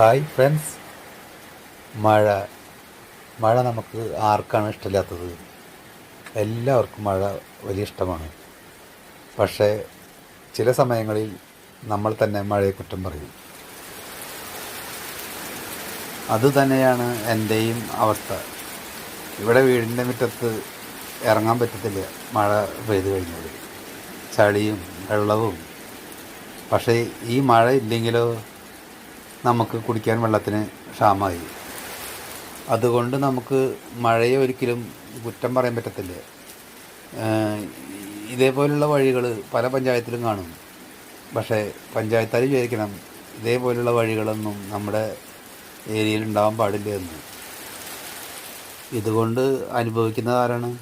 Hi friends. മഴ മഴ നമുക്ക് ആർക്കാണ് ഇഷ്ടമില്ലാത്തത്? എല്ലാവർക്കും മഴ വലിയ ഇഷ്ടമാണ്. പക്ഷേ ചില സമയങ്ങളിൽ നമ്മൾ തന്നെ മഴയെ കുറ്റം പറയും. അതുതന്നെയാണ് എന്റെയും അവസ്ഥ. ഇവിടെ വീടിന്റെ മുറ്റത്ത് ഇറങ്ങാൻ പറ്റത്തില്ല മഴ പെയ്തു കഴിഞ്ഞാൽ. ചളിയും വെള്ളവും. പക്ഷേ ഈ മഴ ഇല്ലെങ്കിലോ? നമുക്ക് കുടിക്കാൻ വെള്ളത്തിന് ക്ഷാമമായി. അതുകൊണ്ട് നമുക്ക് മഴയെ ഒരിക്കലും കുറ്റം പറയാൻ പറ്റത്തില്ല. ഇതേപോലുള്ള വഴികൾ പല പഞ്ചായത്തിലും കാണും. പക്ഷേ പഞ്ചായത്താർ വിചാരിക്കണം ഇതേപോലുള്ള വഴികളൊന്നും നമ്മുടെ ഏരിയയിൽ ഉണ്ടാവാൻ പാടില്ല എന്ന്. ഇതുകൊണ്ട് അനുഭവിക്കുന്നത് ആരാണ്?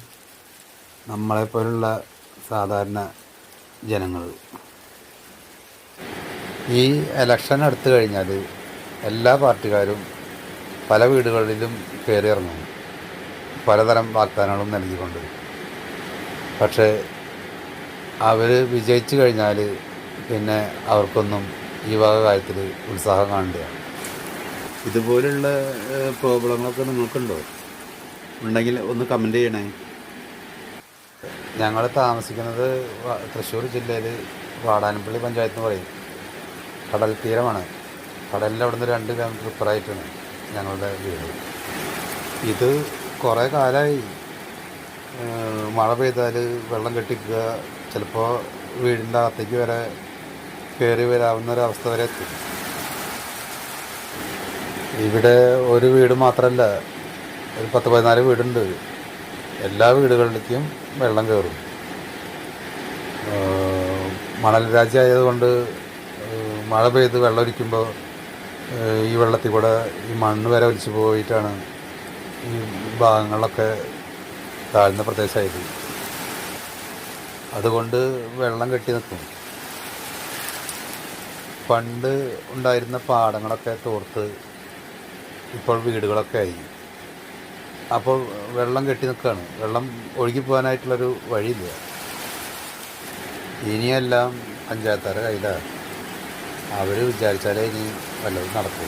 നമ്മളെപ്പോലുള്ള സാധാരണ ജനങ്ങൾ ഈ ഇലക്ഷൻ എടുത്തു കഴിഞ്ഞാൽ എല്ലാ പാർട്ടിക്കാരും പല വീടുകളിലും കയറി ഇറങ്ങും പലതരം വാഗ്ദാനങ്ങളും നൽകിക്കൊണ്ട്. പക്ഷേ അവർ വിജയിച്ചു കഴിഞ്ഞാൽ പിന്നെ അവർക്കൊന്നും ഈ വക കാര്യത്തിൽ ഉത്സാഹം കാണില്ല ഇതുപോലുള്ള പ്രോബ്ലങ്ങളൊക്കെ നിങ്ങൾക്കുണ്ടോ? ഉണ്ടെങ്കിൽ ഒന്ന് കമന്റ് ചെയ്യണേ. ഞങ്ങൾ താമസിക്കുന്നത് തൃശ്ശൂർ ജില്ലയിൽ വാടാനപ്പള്ളി പഞ്ചായത്ത് എന്ന് പറയും. കടൽ തീരമാണ്. കടലിന്റെ അവിടുന്ന് രണ്ട് കിലോമീറ്റർ ഇപ്പുറമായിട്ടാണ് ഞങ്ങളുടെ വീട്. ഇത് കുറേ കാലമായി മഴ പെയ്താൽ വെള്ളം കെട്ടിക്കുക ചിലപ്പോൾ വീടിന്റെ അകത്തേക്ക് വരെ കയറി വരാവുന്ന ഒരവസ്ഥ വരെ എത്തും. ഇവിടെ ഒരു വീട് മാത്രമല്ല ഒരു പത്ത് പതിനാല് വീടുണ്ട്. എല്ലാ വീടുകളിലേക്കും വെള്ളം കയറും മണൽ രാജ്യമായതുകൊണ്ട് മഴ പെയ്ത് വെള്ളം ഒലിക്കുമ്പോൾ ഈ വെള്ളത്തിൽ കൂടെ ഈ മണ്ണ് വരെ ഒലിച്ച് പോയിട്ടാണ് ഈ ഭാഗങ്ങളിലൊക്കെ താഴ്ന്ന പ്രദേശമായത്. അതുകൊണ്ട് വെള്ളം കെട്ടി നിൽക്കും. പണ്ട് ഉണ്ടായിരുന്ന പാടങ്ങളൊക്കെ തോർത്ത് ഇപ്പോൾ വീടുകളൊക്കെ ആയി. അപ്പോൾ വെള്ളം കെട്ടി നിൽക്കുകയാണ്. വെള്ളം ഒഴുകി പോകാനായിട്ടുള്ളൊരു വഴിയില്ല. ഇനിയെല്ലാം പഞ്ചായത്തുകാരുടെ കയ്യിലാണ്. അവർ വിചാരിച്ചാലേ ഇനി വല്ലതും നടക്കൂ.